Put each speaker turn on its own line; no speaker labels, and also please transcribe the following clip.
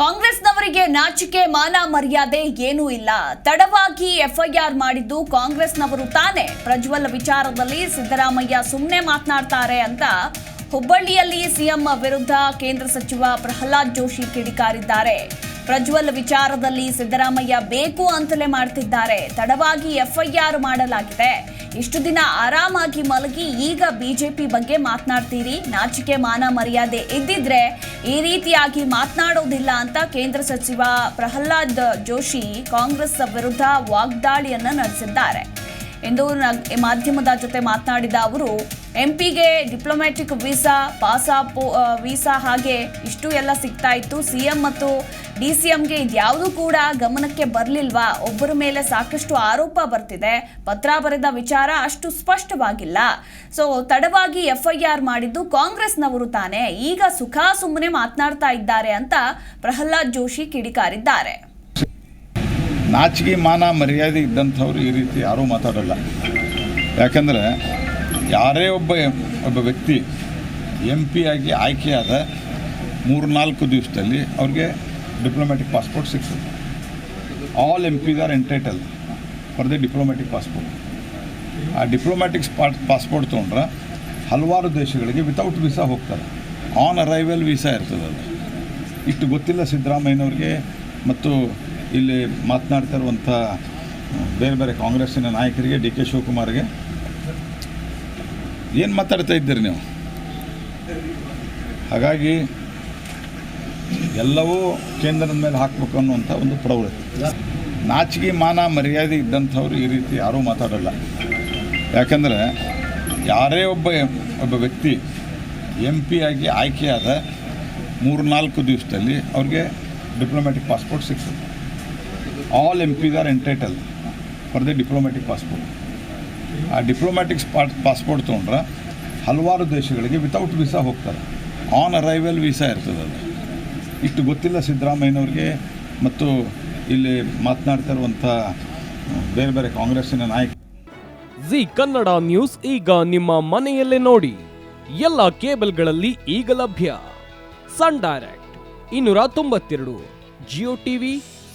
ಕಾಂಗ್ರೆಸ್ನವರಿಗೆ ನಾಚಿಕೆ, ಮಾನ ಮರ್ಯಾದೆ ಏನೂ ಇಲ್ಲ. ತಡವಾಗಿ ಎಫ್ಐಆರ್ ಮಾಡಿದ್ದು ಕಾಂಗ್ರೆಸ್ನವರು ತಾನೇ. ಪ್ರಜ್ವಲ್ ವಿಚಾರದಲ್ಲಿ ಸಿದ್ದರಾಮಯ್ಯ ಸುಮ್ಮನೆ ಮಾತನಾಡ್ತಾರೆ ಅಂತ ಹುಬ್ಬಳ್ಳಿಯಲ್ಲಿ ಸಿಎಂ ವಿರುದ್ಧ ಕೇಂದ್ರ ಸಚಿವ ಪ್ರಹ್ಲಾದ್ ಜೋಶಿ ಕಿಡಿಕಾರಿದ್ದಾರೆ. ಪ್ರಜ್ವಲ್ ವಿಚಾರದಲ್ಲಿ ಸಿದ್ದರಾಮಯ್ಯ ಬೇಕು ಅಂತಲೇ ಮಾಡ್ತಿದ್ದಾರೆ. ತಡವಾಗಿ ಎಫ್ಐಆರ್ ಮಾಡಲಾಗಿದೆ. ಇಷ್ಟು ದಿನ ಆರಾಮಾಗಿ ಮಲಗಿ ಈಗ ಬಿಜೆಪಿ ಬಗ್ಗೆ ಮಾತನಾಡ್ತೀರಿ. ನಾಚಿಕೆ, ಮಾನ, ಮರ್ಯಾದೆ ಇದ್ದಿದ್ರೆ ಈ ರೀತಿಯಾಗಿ ಮಾತನಾಡೋದಿಲ್ಲ ಅಂತ ಕೇಂದ್ರ ಸಚಿವ ಪ್ರಹ್ಲಾದ್ ಜೋಶಿ ಕಾಂಗ್ರೆಸ್ ವಿರುದ್ಧ ವಾಗ್ದಾಳಿಯನ್ನ ನಡೆಸಿದ್ದಾರೆ. ಎಂದು ಮಾಧ್ಯಮದ ಜೊತೆ ಮಾತನಾಡಿದ ಅವರು, ಎಂಪಿಗೆ ಡಿಪ್ಲೊಮ್ಯಾಟಿಕ್ ವೀಸಾ, ಪಾಸಾ ವೀಸಾ ಹಾಗೆ ಇಷ್ಟು ಎಲ್ಲ ಸಿಗ್ತಾ ಇತ್ತು. ಸಿ ಎಂ ಮತ್ತು ಡಿ ಸಿ ಎಂಗೆ ಇದ್ಯಾವುದೂ ಕೂಡ ಗಮನಕ್ಕೆ ಬರಲಿಲ್ವಾ? ಒಬ್ಬರ ಮೇಲೆ ಸಾಕಷ್ಟು ಆರೋಪ ಬರ್ತಿದೆ. ಪತ್ರ ಬರೆದ ವಿಚಾರ ಅಷ್ಟು ಸ್ಪಷ್ಟವಾಗಿಲ್ಲ. ಸೊ ತಡವಾಗಿ ಎಫ್ಐಆರ್ ಮಾಡಿದ್ದು ಕಾಂಗ್ರೆಸ್ನವರು ತಾನೇ. ಈಗ ಸುಖ ಸುಮ್ಮನೆ ಮಾತನಾಡ್ತಾ ಇದ್ದಾರೆ ಅಂತ ಪ್ರಹ್ಲಾದ್ ಜೋಶಿ ಕಿಡಿಕಾರಿದ್ದಾರೆ.
ನಾಚಿಕೆ ಮಾನ ಮರ್ಯಾದೆ ಇದ್ದಂಥವ್ರು ಈ ರೀತಿ ಯಾರೂ ಮಾತಾಡಲ್ಲ. ಯಾಕಂದರೆ ಯಾರೇ ಒಬ್ಬ ಒಬ್ಬ ವ್ಯಕ್ತಿ ಎಂ ಪಿ ಆಗಿ ಆಯ್ಕೆಯಾದ ಮೂರು ನಾಲ್ಕು ದಿವಸದಲ್ಲಿ ಅವ್ರಿಗೆ ಡಿಪ್ಲೊಮ್ಯಾಟಿಕ್ ಪಾಸ್ಪೋರ್ಟ್ ಸಿಗ್ತದೆ all M Ps are entitled for the diplomatic passport ಆ ಡಿಪ್ಲೊಮ್ಯಾಟಿಕ್ ಪಾಸ್ಪೋರ್ಟ್ ತೊಗೊಂಡ್ರೆ ಹಲವಾರು ದೇಶಗಳಿಗೆ ವಿತೌಟ್ ವೀಸಾ ಹೋಗ್ತಾರೆ. ಆನ್ ಅರೈವಲ್ ವೀಸಾ ಇರ್ತದೆ ಅದು. ಇಷ್ಟು ಗೊತ್ತಿಲ್ಲ ಸಿದ್ದರಾಮಯ್ಯನವ್ರಿಗೆ ಮತ್ತು ಇಲ್ಲಿ ಮಾತನಾಡ್ತಾ ಇರುವಂಥ ಬೇರೆ ಬೇರೆ ಕಾಂಗ್ರೆಸ್ಸಿನ ನಾಯಕರಿಗೆ ಡಿ ಕೆ ಶಿವಕುಮಾರ್ಗೆ. ಏನು ಮಾತಾಡ್ತಾ ಇದ್ದೀರಿ ನೀವು? ಹಾಗಾಗಿ ಎಲ್ಲವೂ ಕೇಂದ್ರದ ಮೇಲೆ ಹಾಕಬೇಕು ಅನ್ನುವಂಥ ಒಂದು ಪ್ರವೃತ್ತಿ ನಾಚಿಕೆ, ಮಾನ, ಮರ್ಯಾದೆ ಇದ್ದಂಥವ್ರು ಈ ರೀತಿ ಯಾರೂ ಮಾತಾಡಲ್ಲ. ಯಾಕಂದರೆ ಯಾರೇ ಒಬ್ಬ ಒಬ್ಬ ವ್ಯಕ್ತಿ ಎಂ ಪಿ ಆಗಿ ಆಯ್ಕೆಯಾದ ಮೂರು ನಾಲ್ಕು ದಿವಸದಲ್ಲಿ ಅವ್ರಿಗೆ ಡಿಪ್ಲೊಮ್ಯಾಟಿಕ್ ಪಾಸ್ಪೋರ್ಟ್ ಸಿಗ್ತದೆ all M Ps are entitled for the diplomatic passport ಆ ಡಿಪ್ಲೊಮ್ಯಾಟಿಕ್ ಸ್ಪಾಟ್ ಪಾಸ್ಪೋರ್ಟ್ ತೊಗೊಂಡ್ರೆ ಹಲವಾರು ದೇಶಗಳಿಗೆ ವಿತೌಟ್ ವೀಸಾ ಹೋಗ್ತಾರೆ. ಆನ್ ಅರೈವಲ್ ವೀಸಾ ಇರ್ತದೆ ಅದು. ಇಷ್ಟು ಗೊತ್ತಿಲ್ಲ ಸಿದ್ದರಾಮಯ್ಯನವ್ರಿಗೆ ಮತ್ತು ಇಲ್ಲಿ ಮಾತನಾಡ್ತಾ ಇರುವಂಥ ಬೇರೆ ಬೇರೆ ಕಾಂಗ್ರೆಸ್ಸಿನ ನಾಯಕ.
ಜಿ ಕನ್ನಡ ನ್ಯೂಸ್ ಈಗ ನಿಮ್ಮ ಮನೆಯಲ್ಲೇ ನೋಡಿ. ಎಲ್ಲ ಕೇಬಲ್ಗಳಲ್ಲಿ ಈಗ ಲಭ್ಯ. ಸನ್ ಡೈರೆಕ್ಟ್, ಇನ್ನೂರ ತೊಂಬತ್ತೆರಡು, ಜಿಯೋ ಟಿವಿ